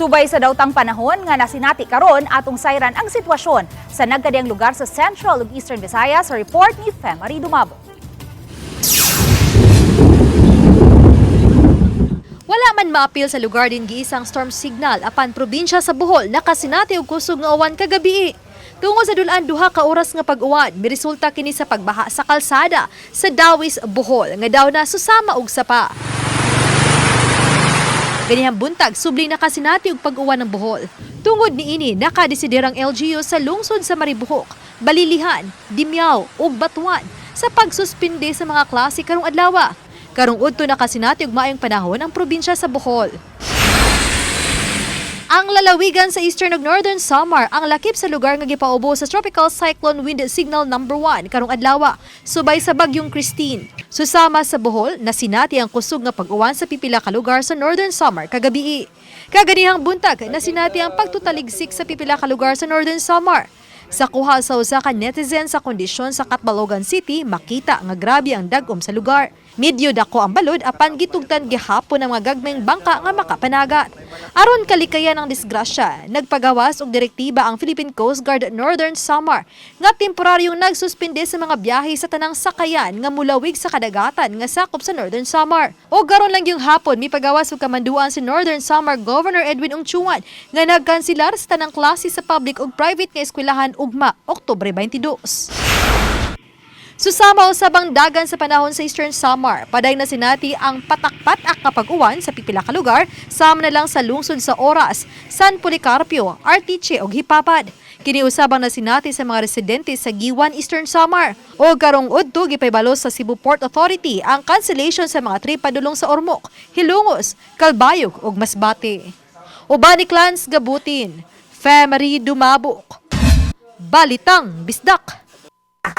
Subay sa dawtang panahon nga nasinati karon atong sayran ang sitwasyon sa nagkadiyang lugar sa Central ug Eastern Visayas sa report ni Femari Dumabo. Wala man maapil sa lugar din giisang storm signal apan probinsya sa Bohol nakasinati og kusog nga uwan kagabi. Tungod sa dulan duha ka oras nga pag-uwan, miresulta kini sa pagbaha sa kalsada sa Dawis, Bohol nga daw na susama og sapa. Ganihang buntag, subli na kasinati og pag-uwan ng Bohol. Tungod ni ini, nakadesiderang LGU sa lungsod sa Maribuhok, Balilihan, Dimyaw ug Batuan sa pagsuspinde sa mga klase karong adlaw. Karong udto na kasinati og maayong panahon ang probinsya sa Bohol. Ang lalawigan sa eastern ug northern Samar ang lakip sa lugar nga gipaubo sa tropical cyclone wind signal number 1 karong adlaw subay sa bagyong Christine. Susama sa Bohol nasinati ang kusog nga pag-uwan sa pipila ka lugar sa northern Samar kagabi. Kaganihang buntag nasinati ang pagtutaligsik sa pipila ka lugar sa northern Samar. Sa kuha sa usa ka netizen sa kondisyon sa Catbalogan City, makita nga grabe ang dagom sa lugar. Medyo dako ang balod apan gitugtan gihapon ang mga gagmayng bangka nga makapanagat. Aron kalikayan ang disgrasya, nagpagawas og direktiba ang Philippine Coast Guard Northern Samar nga temporaryong nagsuspinde sa mga biyahe sa tanang sakayan nga mulawig sa kadagatan nga sakop sa Northern Samar. O garon lang yung hapon mipagawas og kamanduan si Northern Samar Governor Edwin Ungchuan nga nagkansilar sa tanang klase sa public ug private nga eskwelahan ugma Oktubre 22. Susama usabang dagan sa panahon sa Eastern Samar, paday na sinati ang patak-patak kapag uwan sa pipila ka lugar, sama na lang sa lungsod sa Oras, San Policarpio, Artiche ug Hipapad. Kini usabang na sinati sa mga residente sa Giwan, Eastern Samar. O karong udto gipaybalos sa Cebu Port Authority ang cancellation sa mga trip padulong sa Ormoc, Hilongos, Calbayog ug Masbate. Ubani Clans Gabutin, Family Dumabok, Balitang Bisdak.